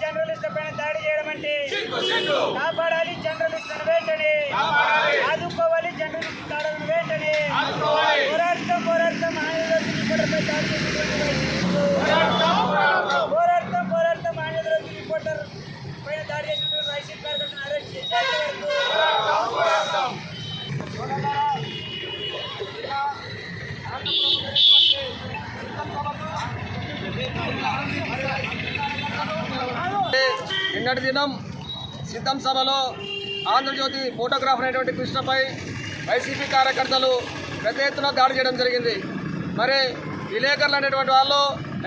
జర్నలిస్టుల పైన దాడి చేయడం అంటే కాపాడాలి జర్నలిస్టులను వెంటనే. ఆదుకోవాలి జర్నలిస్టు దాడులను వెంటనే. దాడి చేసినటువంటి వైసీపీకు. పోరాటం పోరాటం ఆంధ్రజ్యోతి రిపోర్టర్ పైన దాడి చేసినటువంటి వైసీపీ కార్యకర్తను అరెస్ట్ చేసేంత వరకు నిన్నటి దినం సిద్ధం సభలో ఆంధ్రజ్యోతి ఫోటోగ్రాఫర్ అయినటువంటి కృష్ణపై వైసీపీ కార్యకర్తలు పెద్ద ఎత్తున దాడి చేయడం జరిగింది. మరి విలేకరులు అనేటువంటి వాళ్ళు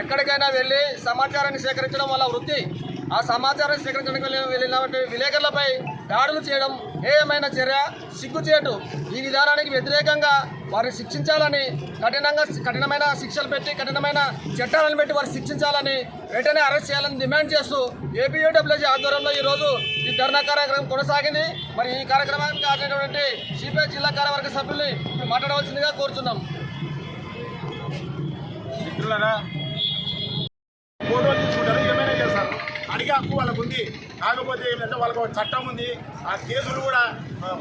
ఎక్కడికైనా వెళ్ళి సమాచారాన్ని సేకరించడం వల్ల వృత్తి ఆ సమాచారం సేకరించడానికి వెళ్ళినటువంటి విలేకరులపై దాడులు చేయడం ఏమైన చర్య? సిగ్గుచేటు. ఈ విధానానికి వ్యతిరేకంగా వారిని శిక్షించాలని కఠినంగా కఠినమైన శిక్షలు పెట్టి కఠినమైన చట్టాలను పెట్టి వారిని శిక్షించాలని వెంటనే అరెస్ట్ చేయాలని డిమాండ్ చేస్తూ ఏపీయూడబ్ల్యూజీ ఆధ్వర్యంలో ఈరోజు ఈ ధర్నా కార్యక్రమం కొనసాగింది. మరి ఈ కార్యక్రమానికి ఆడినటువంటి సిపిఐ జిల్లా కార్యవర్గ సభ్యుల్ని మాట్లాడవలసిందిగా కోరుతున్నాం మిత్రులరా హక్కు వాళ్ళకు ఉంది కాకపోతే ఏంటంటే వాళ్ళకు ఒక చట్టం ఉంది. ఆ కేసులు కూడా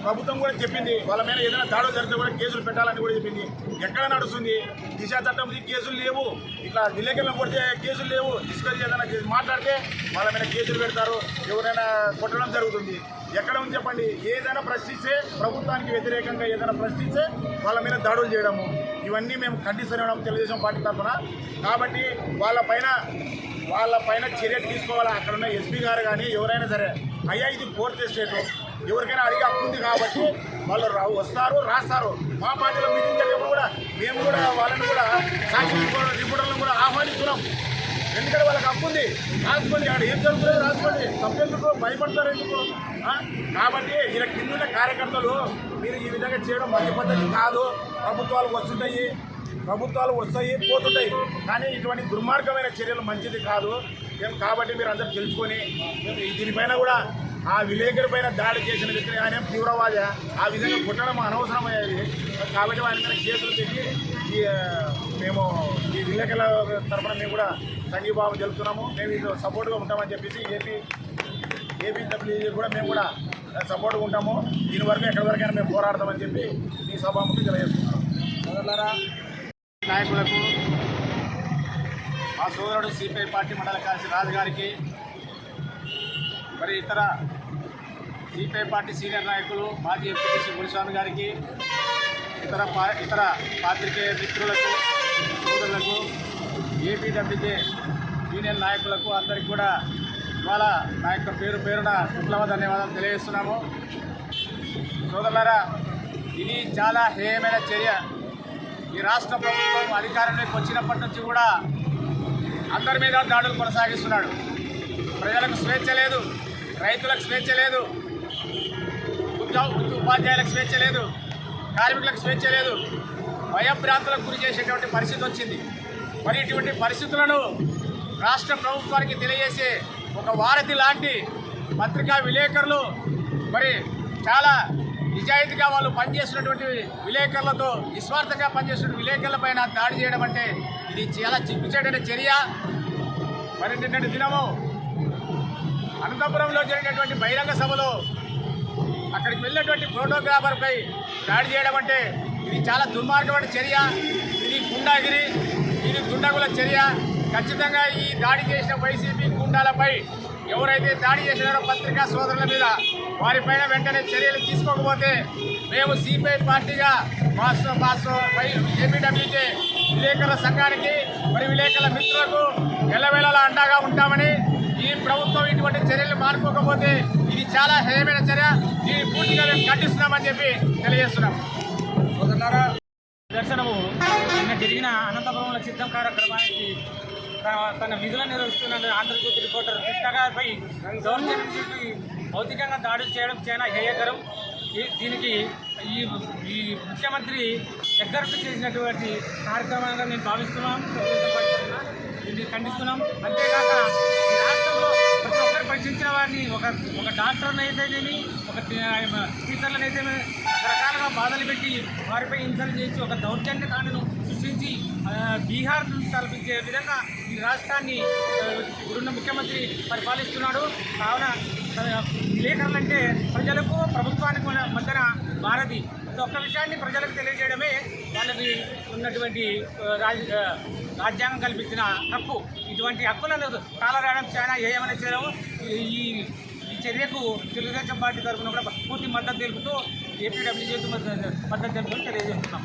ప్రభుత్వం కూడా చెప్పింది. వాళ్ళ మీద ఏదైనా దాడులు జరిగితే కూడా కేసులు పెట్టాలని కూడా చెప్పింది. ఎక్కడ నడుస్తుంది? దిశ చట్టం ఉంది కేసులు లేవు. ఇట్లా విలేకరులను కొడితే కేసులు లేవు. డిస్కస్ ఏదైనా మాట్లాడితే వాళ్ళ మీద కేసులు పెడతారు. ఎవరైనా కొట్టడం జరుగుతుంది. ఎక్కడ ఉంది చెప్పండి? ఏదైనా ప్రశ్నిస్తే ప్రభుత్వానికి వ్యతిరేకంగా ఏదైనా ప్రశ్నిస్తే వాళ్ళ మీద దాడులు చేయడము. ఇవన్నీ మేము ఖండిస్తున్నాం తెలుగుదేశం పార్టీ తరఫున. కాబట్టి వాళ్ళ వాళ్ళ పైన చర్య తీసుకోవాలి? అక్కడ ఉన్న ఎస్పీ గారు కానీ ఎవరైనా సరే అయ్యా ఇది ఫోర్త్ స్టేట్ ఎవరికైనా అడిగి అప్పుంది ఉంది కాబట్టి వాళ్ళు వస్తారు రాస్తారు. మా పార్టీలో మీటింగ్ జరిగినప్పుడు కూడా మేము కూడా వాళ్ళని కూడా సాక్షి రిపోర్టర్లను కూడా ఆహ్వానిస్తున్నాం. ఎందుకంటే వాళ్ళకి అప్పుంది రాసుకోండి అక్కడ ఏం జరుగుతుందో రాసుకోండి. తప్పెందుకు? భయపడతారు ఎందుకు? కాబట్టి ఇలా కింద కార్యకర్తలు మీరు ఈ విధంగా చేయడం మంచి పద్ధతి కాదు. ప్రభుత్వాలు వస్తుంటాయి. ప్రభుత్వాలు వస్తాయి పోతుంటాయి. కానీ ఇటువంటి దుర్మార్గమైన చర్యలు మంచిది కాదు. మేము కాబట్టి మీరు అందరూ తెలుసుకొని దీనిపైన కూడా ఆ విలేకరి పైన దాడి చేసిన వ్యక్తి ఆయన ఏం తీవ్రవాద. ఆ విధంగా కుట్టడం అనవసరమయ్యేది కాబట్టి వారి మీద కేసులు పెట్టి ఈ మేము ఈ విలేకరుల తరఫున మేము కూడా సంఘీభావం తెలుపుతున్నాము మేము ఇది సపోర్ట్గా ఉంటామని చెప్పేసి ఏపీ ఏపీడబ్ల్యూజీ కూడా మేము కూడా సపోర్ట్గా ఉంటాము. దీని వరకు ఎక్కడి వరకైనా మేము పోరాడతామని చెప్పి మీ సభాముఖి తెలియజేస్తున్నాం. సోదరులారా నాయకులకు మా సోదరుడు సిపిఐ పార్టీ మండల కార్యదర్శి రాజు గారికి మరి ఇతర సిపిఐ పార్టీ సీనియర్ నాయకులు మాజీ ఎంపీటీసీ గురుస్వామి గారికి ఇతర పా ఇతర పాత్రికేయ మిత్రులకు సోదరులకు ఏపీడబ్ల్యూజే యూనియన్ నాయకులకు అందరికీ కూడా ఇవాళ నా యొక్క పేరు పేరున విప్లవ ధన్యవాదాలు తెలియజేస్తున్నాము. సోదరులారా ఇది చాలా హేయమైన చర్య. ఈ రాష్ట్ర ప్రభుత్వం అధికారంలోకి వచ్చినప్పటి నుంచి కూడా అందరి మీద దాడులు కొనసాగిస్తున్నాడు. ప్రజలకు స్వేచ్ఛ లేదు రైతులకు స్వేచ్ఛ లేదు ఉద్యోగ ఉపాధ్యాయులకు స్వేచ్ఛ లేదు కార్మికులకు స్వేచ్ఛ లేదు. భయభ్రాంతులకు గురి చేసేటువంటి పరిస్థితి వచ్చింది. మరి ఇటువంటి పరిస్థితులను రాష్ట్ర ప్రభుత్వానికి తెలియజేసే ఒక వారధి లాంటి పత్రికా విలేకరులు మరి చాలా నిజాయితీగా వాళ్ళు పనిచేస్తున్నటువంటి విలేకరులతో నిస్వార్థంగా పనిచేస్తున్న విలేకరుల పైన దాడి చేయడం అంటే ఇది చాలా చిక్కుచేటటువంటి చర్య. మరి నిన్నటి దినము అనంతపురంలో జరిగినటువంటి బహిరంగ సభలో అక్కడికి వెళ్ళినటువంటి ఫోటోగ్రాఫర్పై దాడి చేయడం అంటే ఇది చాలా దుర్మార్గమైన చర్య. ఇది గుండాగిరి ఇది దుండగుల చర్య. ఖచ్చితంగా ఈ దాడి చేసిన వైసీపీ గుండాలపై ఎవరైతే దాడి చేసినారో పత్రికా సోదరుల మీద వారిపైన వెంటనే చర్యలు తీసుకోకపోతే మేము సిపిఐ పార్టీగా మాస్టర్ మాస్టర్ వై- ఏపీడబ్ల్యూజే విలేకరుల సంఘానికి మరి విలేకరుల మిత్రులకు ఎల్లవేళలా అండగా ఉంటామని ఈ ప్రభుత్వం ఇటువంటి చర్యలు మానుకోకపోతే ఇది చాలా హేయమైన చర్య. దీన్ని పూర్తిగా మేము ఖండిస్తున్నామని చెప్పి తెలియజేస్తున్నాం. దర్శనము నిన్న జరిగిన అనంతపురంలో సిద్ధం కార్యక్రమానికి తన- విధులను నిర్వహిస్తున్న ఆంధ్రజ్యోతి రిపోర్టర్ కృష్ణ గారిపై గవర్నమెంట్ భౌతికంగా దాడులు చేయడం చాలా హేయకరం. దీనికి ఈ ఈ ముఖ్యమంత్రి దగ్గరకు చేసినటువంటి కార్యక్రమంగా మేము భావిస్తున్నాం. దీన్ని ఖండిస్తున్నాం. అంతేకాక ఈ రాష్ట్రంలో ప్రతి ఒక్కరు ప్రశ్నించిన వారిని ఒక ఒక డాక్టర్ని అయితేనేమి ఒక టీచర్లను అయితే రకరకాలుగా బాధలు పెట్టి వారిపై హింసలు చేసి ఒక దౌర్జన్య కాండను సృష్టించి బీహార్ నుంచి తలపించే విధంగా ఈ రాష్ట్రాన్ని ఇప్పుడున్న ముఖ్యమంత్రి పరిపాలిస్తున్నాడు. కావున విలేకరులంటే అంటే ప్రజలకు ప్రభుత్వానికి మధ్యన భారతి. ప్రతి ఒక్క విషయాన్ని ప్రజలకు తెలియజేయడమే వాళ్ళకి ఉన్నటువంటి రాజ రాజ్యాంగం కల్పించిన హక్కు. ఇటువంటి హక్కులను కాలరాయడం చాలా ఏమైనా చేయడం ఈ ఈ చర్యకు తెలుగుదేశం పార్టీ తరఫున కూడా పూర్తి మద్దతు తెలుపుతూ ఏపీడబ్ల్యూజేకి మద్దతు తెలుపుతూ తెలియజేస్తున్నాం.